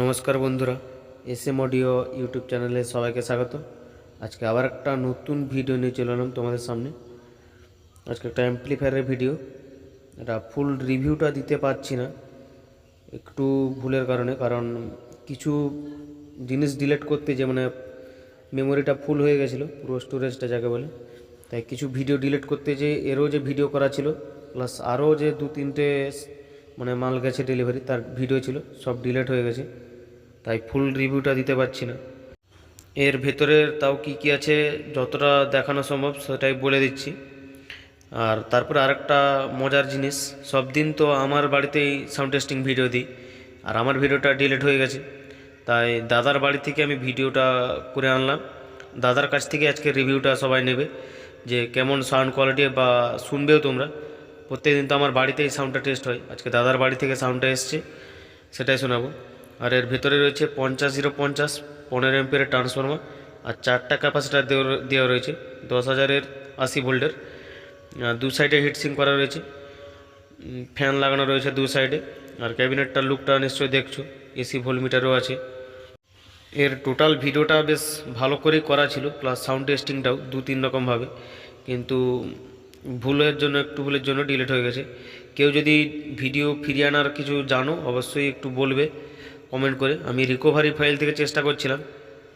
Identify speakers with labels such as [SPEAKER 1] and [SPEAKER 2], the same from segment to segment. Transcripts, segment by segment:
[SPEAKER 1] নমস্কার বন্ধুরা S M audio YouTube চ্যানেলে সবাইকে স্বাগত। আজকে আবার একটা নতুন ভিডিও নিয়ে চলে এলাম তোমাদের সামনে। আজকে একটা অ্যাম্পলিফায়ারের ভিডিও এটা ফুল রিভিউটা দিতে পারছি না, একটু ভুলের কারণে, কারণ কিছু জিনিস ডিলিট করতে যে মানে মেমোরিটা ফুল হয়ে গেছিল, পুরো স্টোরেজটা যাকে বলে। তাই কিছু ভিডিও ডিলিট করতে যে, এরও যে ভিডিও করা ছিল প্লাস আরও যে দু তিনটে মানে মাল গেছে ডেলিভারি তার ভিডিও ছিল, সব ডিলেট হয়ে গেছে। তাই ফুল রিভিউটা দিতে পারছি না। এর ভেতরের তাও কি কি আছে, যতটা দেখানো সম্ভব সেটাই বলে দিচ্ছি। আর তারপরে আরেকটা মজার জিনিস, সব দিন তো আমার বাড়িতেই সাউন্ড টেস্টিং ভিডিও দিই, আর আমার ভিডিওটা ডিলেট হয়ে গেছে। তাই দাদার বাড়ি থেকে আমি ভিডিওটা করে আনলাম। দাদার কাছ থেকে আজকে রিভিউটা সবাই নেবে, যে কেমন সাউন্ড কোয়ালিটি বা শুনবেও তোমরা। প্রত্যেকদিন তো আমার বাড়িতেই সাউন্ডটা টেস্ট হয়। আজকে দাদার বাড়ি থেকে সাউন্ডটা এসছে, সেটাই শোনাবো। আর এর ভেতরে রয়েছে পঞ্চাশ জিরো পঞ্চাশ, পনেরো এম্পিয়ারের ট্রান্সফর্মার আর চারটা ক্যাপাসিটার দেওয়া রয়েছে, দশ হাজারের আশি ভোল্টের দু সাইডে হিটসিং করা রয়েছে ফ্যান লাগানো রয়েছে দু সাইডে আর ক্যাবিনেটটার লুকটা নিশ্চয়ই দেখছ এসি ভোলমিটারও আছে। এর টোটাল ভিডিওটা বেশ ভালো করেই করা ছিল প্লাস সাউন্ড টেস্টিংটাও দু তিন রকমভাবে কিন্তু ভুলের জন্য, একটু ভুলের জন্য ডিলিট হয়ে গেছে। কেউ যদি ভিডিও ফিরিয়ে আনার কিছু জানো, অবশ্যই একটু বলবে কমেন্ট করে। আমি রিকভারি ফাইল থেকে চেষ্টা করছিলাম,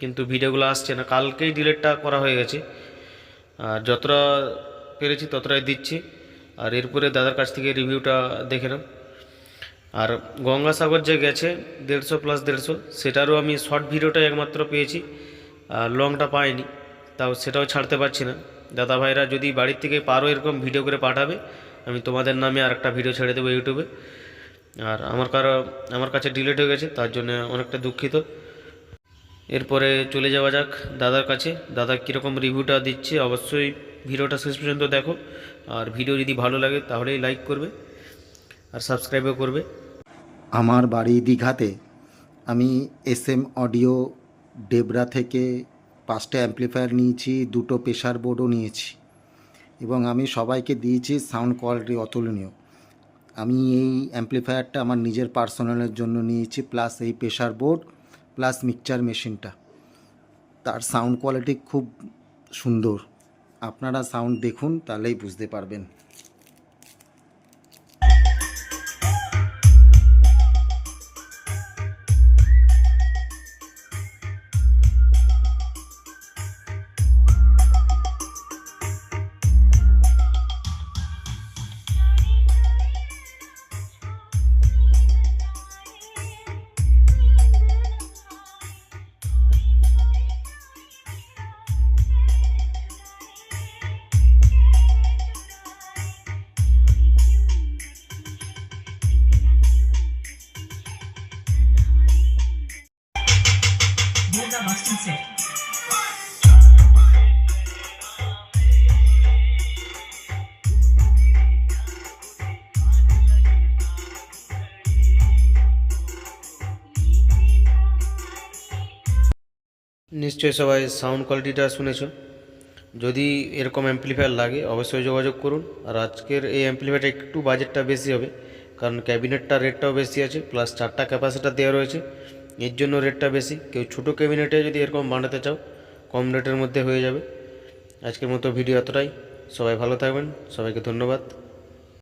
[SPEAKER 1] কিন্তু ভিডিওগুলো আসছে না। কালকেই ডিলিটটা করা হয়ে গেছে। আর যতটা পেরেছি ততটাই দিচ্ছি। আর এরপরে দাদার কাছ থেকে রিভিউটা দেখে নাও। আর গঙ্গাসাগর যে গেছে, দেড়শো প্লাস দেড়শো, সেটারও আমি শর্ট ভিডিওটাই একমাত্র পেয়েছি। আর লংটা পাইনি, তাও সেটাও ছাড়তে পারছি না। দাদা ভাইরা যদি বাড়ির থেকে পারো এরকম ভিডিও করে পাঠাবে, আমি তোমাদের নামে আর একটা ভিডিও ছেড়ে দেবো ইউটিউবে আর আমার কারও, আমার কাছে ডিলিট হয়ে গেছে, তার জন্য অনেকটা দুঃখিত। এরপরে চলে যাওয়া যাক দাদার কাছে। দাদা কীরকম রিভিউটা দিচ্ছে, অবশ্যই ভিডিওটা শেষ পর্যন্ত দেখো। আর ভিডিও যদি ভালো লাগে, তাহলেই লাইক করবে, আর সাবস্ক্রাইবও করবে।
[SPEAKER 2] আমার বাড়ি দীঘাতে আমি এস এম অডিও ডেবরা থেকে পাঁচটা অ্যাম্প্লিফায়ার নিয়েছি, দুটো প্রেশার বোর্ডও নিয়েছি। এবং আমি সবাইকে দিয়েছি সাউন্ড কোয়ালিটি অতুলনীয়। আমি এই অ্যাম্প্লিফায়ারটা আমার নিজের পার্সোনালের জন্য নিয়েছি প্লাস এই প্রেশার বোর্ড প্লাস মিক্সচার মেশিনটা তার সাউন্ড কোয়ালিটি খুব সুন্দর। আপনারা সাউন্ড দেখুন, তাহলেই বুঝতে পারবেন।
[SPEAKER 3] Burada Boston Set.
[SPEAKER 1] নিশ্চয়ই সবাই সাউন্ড কোয়ালিটিটা শুনেছো। যদি এরকম অ্যাম্পলিফায়ার লাগে, অবশ্যই যোগাযোগ করুন। আর আজকের এই অ্যাম্পলিফায়ারটা একটু বাজেটটা বেশি হবে, কারণ ক্যাবিনেটটা রেটটাও বেশি আছে প্লাস চারটা ক্যাপাসিটার দেওয়া রয়েছে। এর জন্য রেটটা বেশি। কেউ ছোটো ক্যাবিনেটে যদি এরকম বানাতে চাও, কম রেটের মধ্যে হয়ে যাবে। আজকের মতো ভিডিও এতটাই। সবাই ভালো থাকবেন। সবাইকে ধন্যবাদ।